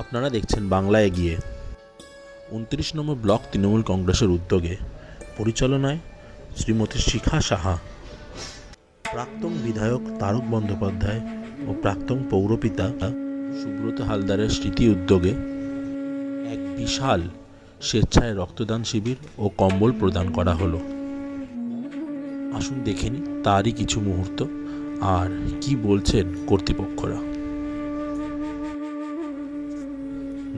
আপনারা দেখছেন বাংলা এগিয়ে। উনত্রিশ নম্বর ব্লক তৃণমূল কংগ্রেসের উদ্যোগে। পরিচালনায় শ্রীমতী শিখা সাহা। প্রাক্তন বিধায়ক তারক বন্দ্যোপাধ্যায় ও প্রাক্তন পৌরপিতা সুব্রত হালদারের স্মৃতি উদ্যোগে এক বিশাল স্বেচ্ছায় রক্তদান শিবির ও কম্বল প্রদান করা হলো। আসুন দেখে নিই তারই কিছু মুহূর্ত আর কি বলছেন কর্তৃপক্ষরা।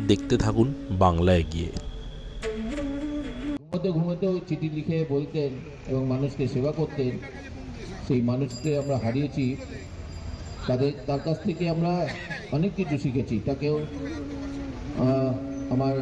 দেখতে থাকুন বাংলায় গিয়ে ঘুমোতে ঘুমোতেও চিঠি লিখে বলতেন এবং মানুষকে সেবা করতেন সেই মানুষকে আমরা হারিয়েছি। তাদের তার কাছ থেকে আমরা অনেক কিছু শিখেছি। তাকেও আমার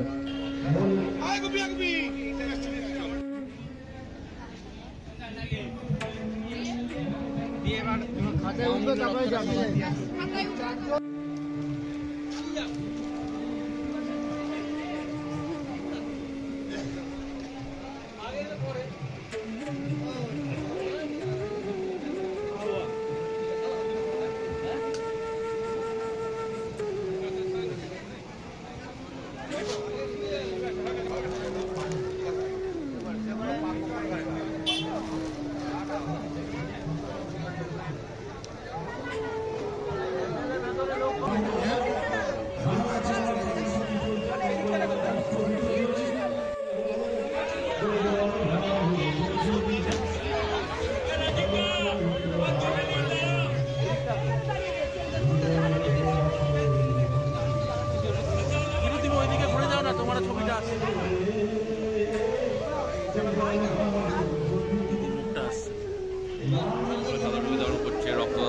রক্তদাতাদেরকে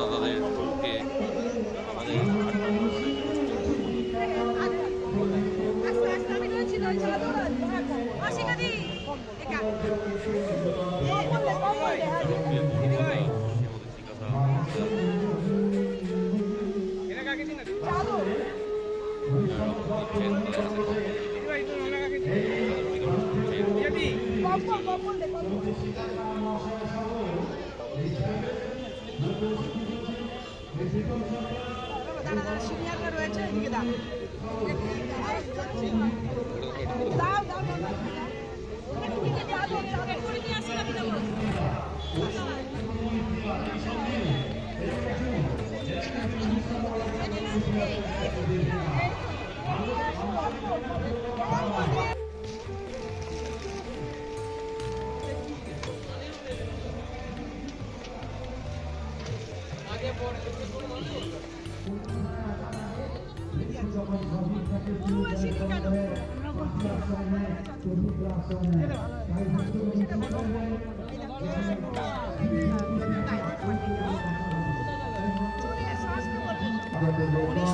সিনিয়ররা রয়েছে এদিকে দাও দাও দাও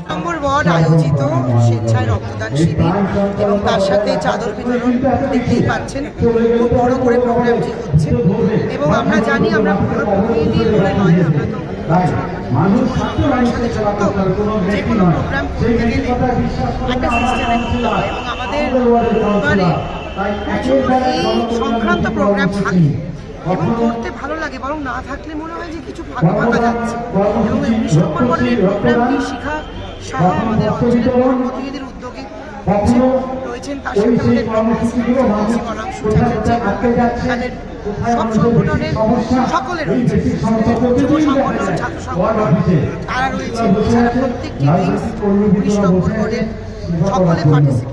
নম্বর ওয়ার্ড আয়োজিত স্বেচ্ছায় রক্তদান শিবির এবং তার সাথে চাদর বিতরণ দেখতেই পাচ্ছেন, খুব বড় করে প্রোগ্রামটি হচ্ছে। এবং আমরা জানি আমরা পুরো প্রতিনিধি বলে নয়, আমরা তো একটা সিস্টেমে করতে হয়। এবং আমাদের সংক্রান্ত প্রোগ্রাম থাকে। এবং করতে ভালো লাগে, বরং না থাকলে মনে হয় যে কিছু ফাঁকা ফাঁকা যাচ্ছে। এবং এই উনিশ নম্বর প্রোগ্রামটি শিখা সাহা আমাদের অঞ্চলের পৌর প্রতিনিধির উদ্যোগে রয়েছেন, তার সাথে আমাদের সব সংগঠনের সকলে রয়েছে। যুব সংগঠন, ছাত্র সংগঠন তারা রয়েছে এছাড়া প্রত্যেকটি উনিশ নম্বর ওয়ার্ডের সকলে পার্টিসিপেট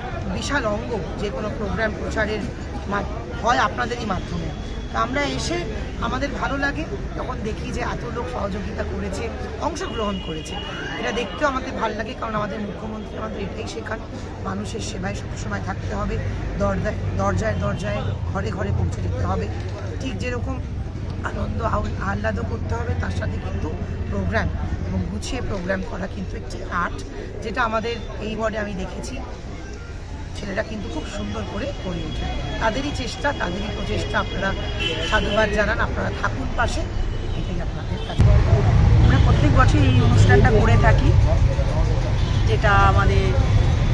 বিশাল অঙ্গ যে কোনো প্রোগ্রাম প্রচারের হয় আপনাদেরই মাধ্যমে। তো আমরা এসে আমাদের ভালো লাগে, তখন দেখি যে এত লোক সহযোগিতা করেছে, অংশগ্রহণ করেছে। এটা দেখতেও আমাদের ভালো লাগে, কারণ আমাদের মুখ্যমন্ত্রী আমাদের এটাই শেখান, মানুষের সেবায় সবসময় থাকতে হবে, দরজায় দরজায় দরজায়, ঘরে ঘরে পৌঁছে দিতে হবে। ঠিক যেরকম আনন্দ আহ- আহ্লাদও করতে হবে, তার সাথে কিন্তু প্রোগ্রাম এবং গুছিয়ে প্রোগ্রাম করা কিন্তু একটি আর্ট যেটা আমাদের এই ওয়ার্ডে আমি দেখেছি। ছেলেরা কিন্তু খুব সুন্দর করে করে ওঠে। তাদেরই চেষ্টা, তাদেরই প্রচেষ্টা আপনারা সাধুবাদ জানান, আপনারা থাকুন পাশে। এটাই আপনাদের কাছে। আমরা প্রত্যেক বছর এই অনুষ্ঠানটা করে থাকি, যেটা আমাদের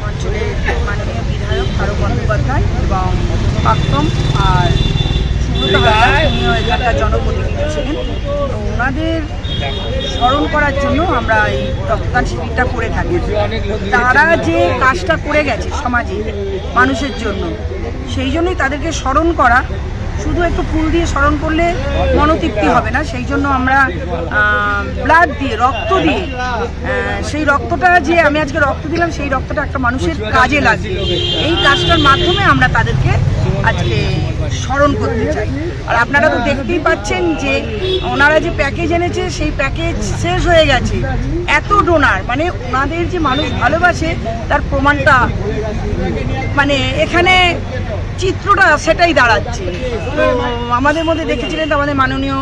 অঞ্চলের মাননীয় বিধায়ক তারক বন্দ্যোপাধ্যায় এবং প্রাক্তম আর সুব্রত এখানকার জনপ্রতিনিধি ছিলেন। তো ওনাদের স্মরণ করার জন্য আমরা এই রক্তদান শিবিরটা করে থাকি। তারা যে কাজটা করে গেছে সমাজে, মানুষের জন্য, সেই জন্যই তাদেরকে স্মরণ করা, শুধু একটু ফুল দিয়ে স্মরণ করলে মনোতৃপ্তি হবে না, সেই জন্য আমরা ব্লাড দিয়ে, রক্ত দিয়ে সেই রক্তটা যে আমি আজকে রক্ত দিলাম, সেই রক্তটা একটা মানুষের কাজে লাগবে। এই কাজটার মাধ্যমে আমরা তাদেরকে আজকে স্মরণ করতে চাই। আর আপনারা তো দেখতেই পাচ্ছেন যে ওনারা যে প্যাকেজ এনেছে, সেই প্যাকেজ শেষ হয়ে গেছে। এত ডোনার মানে ওনাদের যে মানুষ ভালোবাসে, তার প্রমাণটা মানে এখানে চিত্রটা সেটাই দাঁড়াচ্ছে। তো আমাদের মধ্যে দেখেছিলেন তো আমাদের মাননীয়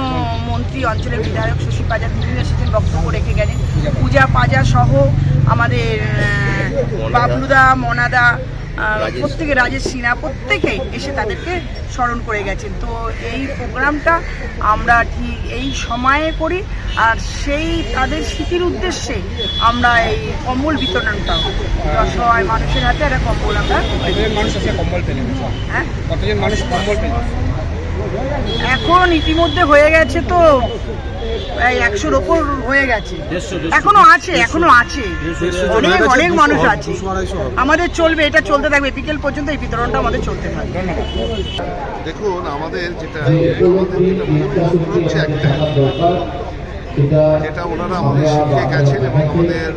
মন্ত্রী, অঞ্চলের বিধায়ক শশী পাজা তিনিও এসেছেন বক্তব্য রেখে গেলেন পূজা পাজা সহ আমাদের বাবলুদা, মনাদা প্রত্যেকে রাজেশ সিনহা প্রত্যেকে এসে তাদেরকে স্মরণ করে গেছেন। তো এই প্রোগ্রামটা আমরা ঠিক এই সময়ে করি আর সেই তাদের স্মৃতির উদ্দেশ্যে আমরা এই কম্বল বিতরণটা সবাই মানুষের হাতে একটা কম্বল আমরা কম্বল হ্যাঁ? কতজন মানুষ কম্বল পেলেন? এখন ইতিমধ্যে হয়ে গেছে তো প্রায় একশোর ওপর হয়ে গেছে। এখনও আছে এখনও আছে। অনেক অনেক মানুষ আছে। আমাদের চলবে এটা চলতে থাকবে। বিকেল পর্যন্ত এই বিতরণটা আমাদের চলতে থাকবে। দেখুন আমাদের যেটা হচ্ছে একটাই যেটা ওনারা আমাদের শিখিয়ে গেছেন এবং আমাদের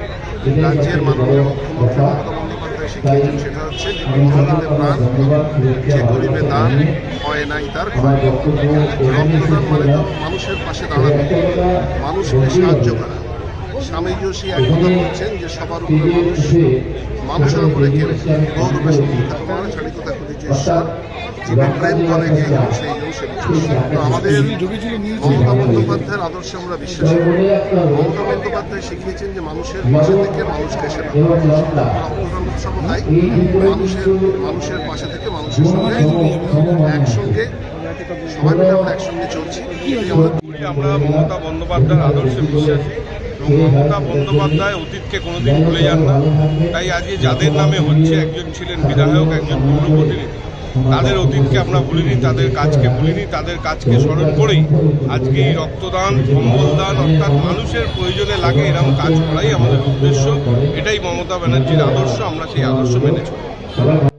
রাজ্যের মাননীয় মুখ্যমন্ত্রী শিখিয়েছেন সেটা হচ্ছে যে বিদ্রোহীতে প্রাণ যে গরিবে দান হয় নাই তার রক্তদান মানে মানুষের পাশে দাঁড়ানো মানুষকে সাহায্য করা স্বামীজিও সেই এক কথা বলছেন যে সবার উপরে মানুষ মানুষের উপরে কেউ গৌরবে সমর্থন ছাড়িত থাকুন যে ঈশ্বর যিনি প্রেম করে কে সেই আমাদের মমতা বন্দ্যোপাধ্যায়ের আদর্শে আমরা বিশ্বাসী। মমতা বন্দ্যোপাধ্যায় শিখিয়েছেন যে মানুষের পাশে থেকে মানুষকে সেবা করা। তাই মানুষের মানুষের পাশে থেকে মানুষের সঙ্গে একসঙ্গে সবাই মিলে আমরা একসঙ্গে চলছি। করি আমরা মমতা বন্দ্যোপাধ্যায়ের আদর্শে বিশ্বাসী। মমতা বন্দ্যোপাধ্যায় অতীতকে কোনোদিন ভুলে যান না। তাই আজকে যাদের নামে হচ্ছে একজন ছিলেন বিধায়ক, একজন পৌরপ্রতিনিধি, তাদের অতীতকে আমরা ভুলিনি, তাদের কাজকে ভুলিনি, তাদের কাজকে স্মরণ করেই আজকে এই রক্তদান কম্বল দান অর্থাৎ মানুষের প্রয়োজনে লাগে এরকম কাজ করাই আমাদের উদ্দেশ্য। এটাই মমতা ব্যানার্জির আদর্শ, আমরা সেই আদর্শ মেনে চলি।